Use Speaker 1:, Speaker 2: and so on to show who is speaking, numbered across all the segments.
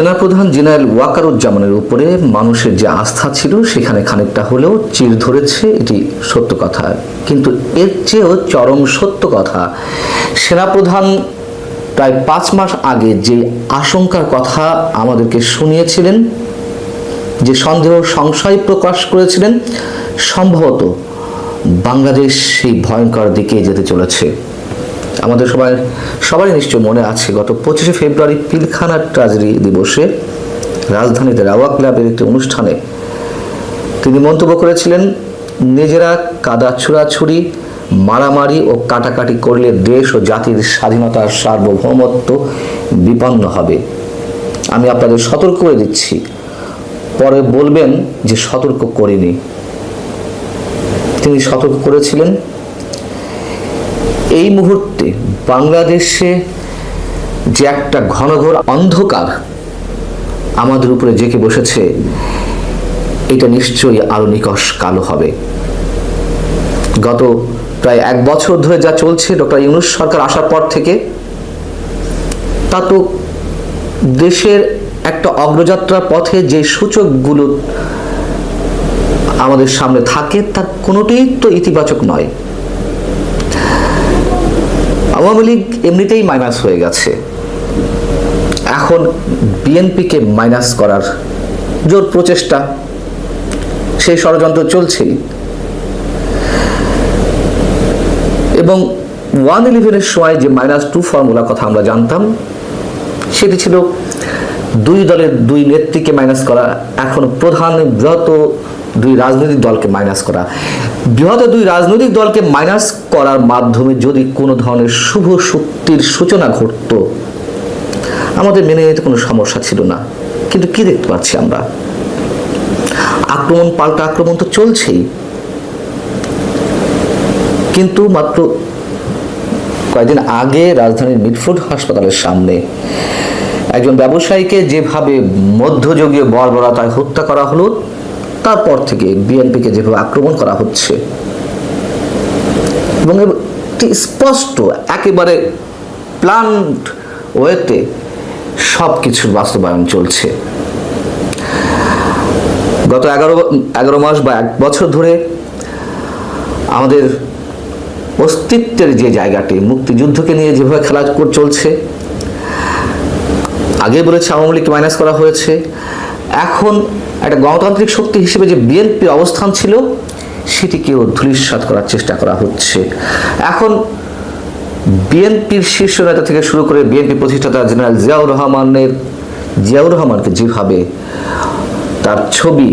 Speaker 1: সেনাপ্রধান জেনারেল ওয়াকারুজ্জামানের উপরে মানুষের যে আস্থা ছিল, সেখানে খানিকটা হলেও চির ধরেছে এটি সত্য কথা। কিন্তু এর চেয়েও চরম সত্য কথা, সেনাপ্রধান প্রায় পাঁচ মাস আগে যে আশঙ্কার কথা আমাদেরকে শুনিয়েছিলেন, যে সন্দেহ সংশয় প্রকাশ করেছিলেন, সম্ভবত বাংলাদেশ সেই ভয়ঙ্কর দিকে যেতে চলেছে। আমাদের সবাই, সবারই নিশ্চয় মনে আছে, গত পঁচিশে ফেব্রুয়ারি পিলখানা ট্রাজেডি দিবসে রাজধানীতে রাওয়া ক্লাবের একটি অনুষ্ঠানে তিনি মন্তব্য করেছিলেন, নিজেরা কাদা ছুড়াছুড়ি, মারামারি ও কাটাকাটি করলে দেশ ও জাতির স্বাধীনতার সার্বভৌমত্ব বিপন্ন হবে। আমি আপনাদের সতর্ক করে দিচ্ছি। পরে বলবেন যে সতর্ক করিনি। তিনি সতর্ক করেছিলেন এই মুহূর্তে বাংলাদেশে যে একটা ঘন ঘনঘোর অন্ধকার আমাদের উপরে জেঁকে বসেছে, এটা নিশ্চয়ই আরও নিকষ কালো হবে। গত প্রায় এক বছর ধরে যা চলছে, ডক্টর ইউনুস সরকার আসার পর থেকে, তা তো দেশের একটা অগ্রযাত্রার পথে যে সূচকগুলো আমাদের সামনে থাকে, তার কোনোটিই তো ইতিবাচক নয়। আওয়ামী লীগ এমনিতেই মাইনাস হয়ে গেছে। এখন বিএনপিকে মাইনাস করার জোর প্রচেষ্টা, সেই ষড়যন্ত্র চলছেই। এবং ওয়ান ইলেভেনের সময় যে মাইনাস টু ফর্মুলার কথা আমরা জানতাম, সেটি ছিল দুই দলের দুই নেত্রীকে মাইনাস করা, এখন প্রধান, বৃহৎ দুই রাজনৈতিক দলকে মাইনাস করা। বৃহৎ দুই রাজনৈতিক দলকে মাইনাস করার মাধ্যমে যদি কোনো ধরনের শুভ শক্তির সূচনা ঘটত, আমাদের মেনে নিতে কোনো সমস্যা ছিল না। কিন্তু কি দেখতে পাচ্ছি আমরা? আক্রমণ, পাল্টা আক্রমণ তো চলছেই। কিন্তু মাত্র কয়েকদিন আগে রাজধানীর মিটফুড হাসপাতালের সামনে একজন ব্যবসায়ীকে যেভাবে মধ্যযুগীয় বর্বরতায় হত্যা করা হলো তারপর থেকে বিএনপিকে যেভাবে আক্রমণ করা হচ্ছে এবং একটি স্পষ্ট, একেবারে প্ল্যান্ট ওয়েতে সব কিছুর বাস্তবায়ন চলছে। গত এগারো এগারো মাস বা এক বছর ধরে আমাদের অস্তিত্বের যে জায়গাটি, মুক্তিযুদ্ধকে নিয়ে যেভাবে খেলা চলছে আগে বলেছে আওয়ামী লীগকে মাইনাস করা হয়েছে, এখন একটা গণতান্ত্রিক শক্তি হিসেবে যে বিএনপির অবস্থান ছিল, সেটিকেও ধূলিসাৎ করার চেষ্টা করা হচ্ছে। এখন বিএনপির শীর্ষ নেতা থেকে শুরু করে বিএনপি প্রতিষ্ঠাতা জেনারেল জিয়াউর রহমানের, জিয়াউর রহমানকে যেভাবে তার ছবি,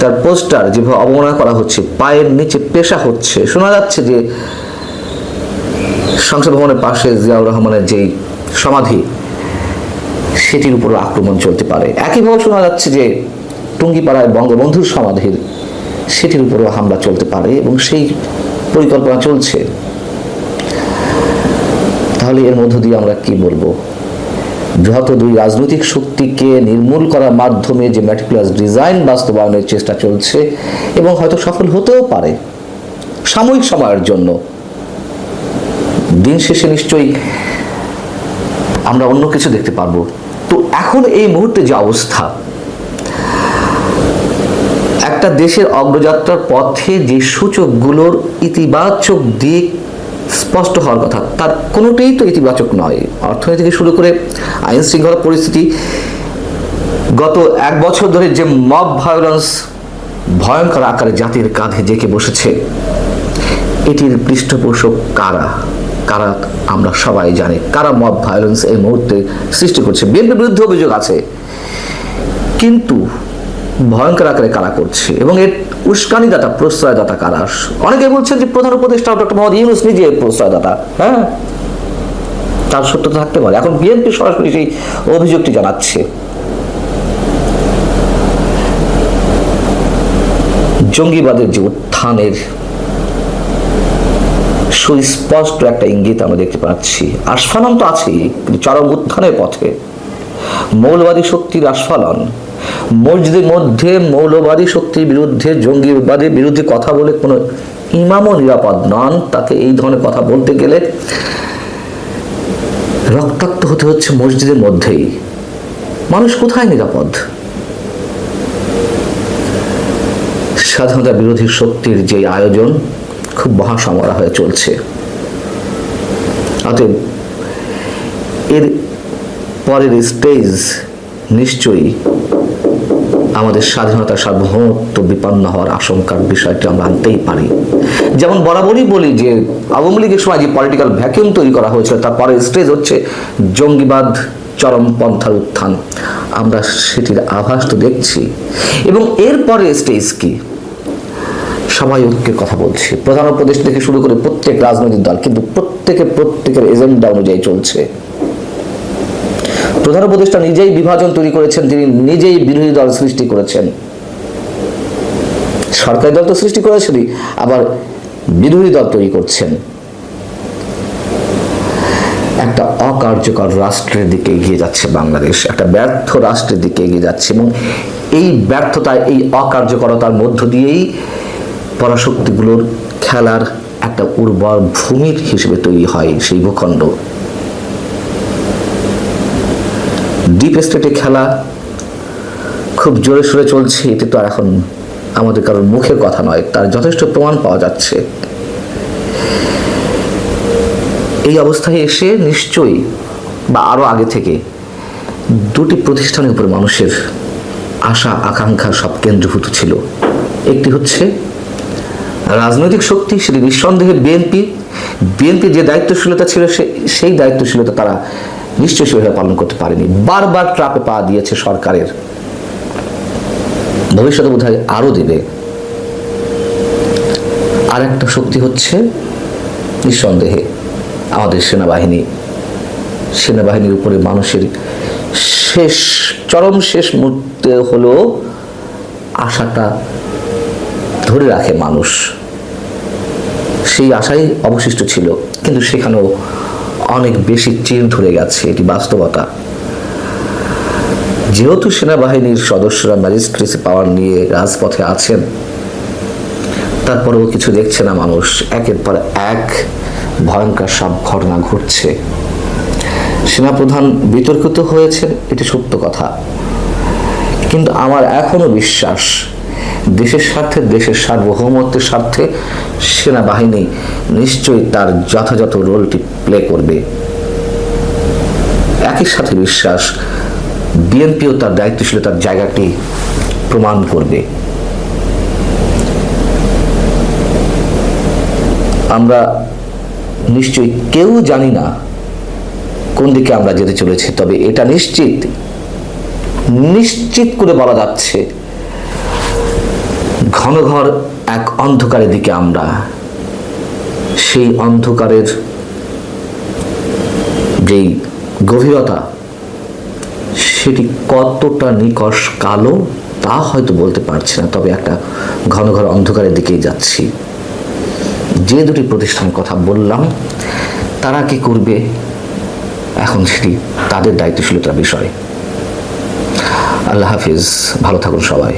Speaker 1: তার পোস্টার যেভাবে অবমাননা করা হচ্ছে, পায়ের নিচে পেশা হচ্ছে, শোনা যাচ্ছে যে সংসদ ভবনের পাশে জিয়াউর রহমানের যেই সমাধি সেটির উপর আক্রমণ চলতে পারে। একইভাবে শোনা যাচ্ছে যে টুঙ্গিপাড়ায় বঙ্গবন্ধুর সমাধির সেটির উপরও হামলা চলতে পারে এবং সেই পরিকল্পনা চলছে। তাহলে এর মধ্য দিয়ে আমরা কি বলব? বৃহৎ দুই রাজনৈতিক শক্তিকে নির্মূল করার মাধ্যমে যে ম্যাটিকুলাস ডিজাইন বাস্তবায়নের চেষ্টা চলছে এবং হয়তো সফল হতেও পারে সাময়িক সময়ের জন্য। দিন শেষে নিশ্চয়ই আমরা অন্য কিছু দেখতে পারব। তো এখন এই মুহূর্তে যে অবস্থা, একটা দেশের অগ্রযাত্রার পথে যে সূচকগুলোর ইতিবাচক দিক স্পষ্ট হওয়ার কথা, তার কোনোটাই তো ইতিবাচক নয়। অর্থনীতি থেকে শুরু করে আইন শৃঙ্খলা পরিস্থিতি, গত এক বছর ধরে যে মব ভায়োলেন্স ভয়ঙ্কর আকারে জাতির কাঁধে জেঁকে বসেছে, এটির পৃষ্ঠপোষক কারা? কারা আমরা সবাই জানি। কারা মব ভায়োলেন্স এই মুহূর্তে সৃষ্টি করছে? বিএনপির বিরুদ্ধে অভিযোগ আছে। কিন্তু ভয়ঙ্কর আকারে কারা করছে? এবং এর উস্কানিদাতা, প্রশ্রয়দাতা কারা? অনেকে বলছেন যে প্রধান উপদেষ্টা ডক্টর মোহাম্মদ ইউনুস নিজে প্রশ্রয়দাতা হ্যাঁ? তার সত্যতা থাকতে পারে। এখন বিএনপি সরাসরি সেই অভিযোগটি জানাচ্ছে। জঙ্গিবাদের যে উত্থানের সুস্পষ্ট একটা ইঙ্গিত আমরা দেখতে পাচ্ছি। আস্ফালন তো আছেই, কিন্তু চরম উত্থানের পথে। মৌলবাদী শক্তির আস্ফালন। মসজিদের মধ্যে মৌলবাদী শক্তির বিরুদ্ধে, জঙ্গিবাদের বিরুদ্ধে কথা বলে কোনো ইমামও নিরাপদ নন। তাকে এই ধরনের কথা বলতে গেলে রক্তাক্ত হতে হচ্ছে মসজিদের মধ্যেই। মানুষ কোথায় নিরাপদ? স্বাধীনতা বিরোধী শক্তির যে আয়োজন খুব মহাসমরা হয়ে চলছে। অতএব এর পরের স্টেজ নিশ্চয়ই আমাদের স্বাধীনতা সার্বভৌমত্ব বিপন্ন হওয়ার আশঙ্কার বিষয়টি আমরা আনতেই পারি। যেমন বরাবরই বলি যে, আওয়ামী লীগের সময় যে পলিটিক্যাল ভ্যাকিউম তৈরি করা হয়েছিল, তার পরের স্টেজ হচ্ছে জঙ্গিবাদ চরমপন্থার উত্থান। আমরা সেটির আভাস তো দেখছি। এবং এরপরে স্টেজ কি? সবাই কথা বলছি। প্রধান উপদেশ থেকে শুরু করে প্রত্যেক রাজনৈতিক দল, কিন্তু প্রত্যেকে প্রত্যেকের এজেন্ডা অনুযায়ী চলছে। প্রধান উপদেষ্টা নিজেই বিভাজন তৈরি করেছেন, তিনি নিজেই বিরোধী দল সৃষ্টি করেছেন। সরকারি দল তো সৃষ্টি করেছেনই, আবার বিরোধী দল তৈরি করছেন। একটা অকার্যকর রাষ্ট্রের দিকে এগিয়ে যাচ্ছে বাংলাদেশ, একটা ব্যর্থ রাষ্ট্রের দিকে এগিয়ে যাচ্ছে এবং এই ব্যর্থতায়, এই অকার্যকরতার মধ্য দিয়েই পরাশক্তিগুলোর খেলার একটা উর্বর ভূমির হিসেবে তৈরি হয় সেই ভূখণ্ড। ডিপ স্টেটে খেলা খুব জোরে সোরে চলছে এটি তো এখন আমাদের কারোর মুখের কথা নয়, তার যথেষ্ট প্রমাণ পাওয়া যাচ্ছে। এই অবস্থায় এসে নিশ্চয়ই বা আরও আগে থেকে দুটি প্রতিষ্ঠানের উপর মানুষের আশা আকাঙ্ক্ষা সব কেন্দ্রীভূত ছিল। একটি হচ্ছে রাজনৈতিক শক্তি, সেটি নিঃসন্দেহে বিএনপি বিএনপি যে দায়িত্বশীলতা ছিল সেই দায়িত্বশীলতা তারা নিশ্চয়ই সেভাবে পালন করতে পারেনি। বারবার ট্রাপে পা দিয়েছে সরকারের। ভবিষ্যতে বোধ হয় আরও দেবে। আর একটা শক্তি হচ্ছে নিঃসন্দেহে আমাদের সেনাবাহিনী। সেনাবাহিনীর উপরে মানুষের শেষ, চরম শেষ মুহূর্তে হলেও আশাটা ধরে রাখে মানুষ। সেই আশাই অবশিষ্ট ছিল, কিন্তু সেখানেও অনেক বেশি চির ধরে গেছে এটি বাস্তবতা। যেহেতু সেনাবাহিনীর সদস্যরা ম্যাজিস্ট্রেসি পাওয়ার নিয়ে রাজপথে আছেন, তারপরেও কিছু দেখছে না মানুষ। একের পর এক ভয়ঙ্কর সব ঘটনা ঘটছে। সেনাপ্রধান বিতর্কিত হয়েছেন, এটি সত্য কথা। কিন্তু আমার এখনও বিশ্বাস দেশের স্বার্থে, দেশের সার্বভৌমত্বের স্বার্থে সেনাবাহিনী নিশ্চয়ই তার যথাযথ রোলটি প্লে করবে। একই সাথে বিশ্বাস, বিএনপিও তার দায়িত্বশীলতার জায়গাটি প্রমাণ করবে। আমরা নিশ্চয়ই কেউ জানি না কোন দিকে আমরা যেতে চলেছি, তবে এটা নিশ্চিত নিশ্চিত করে বলা যাচ্ছে ঘন ঘর এক অন্ধকারের দিকে আমরা। সেই অন্ধকারের যেই গভীরতা, সেটি কতটা নিকষ কালো তা হয়তো বলতে পারছি না, তবে একটা ঘন ঘর অন্ধকারের দিকেই যাচ্ছি। যে দুটি প্রতিষ্ঠানের কথা বললাম, তারা কি করবে? এখন সেটি তাদের দায়িত্বশীলতার বিষয়। আল্লাহ হাফিজ, ভালো থাকুন সবাই।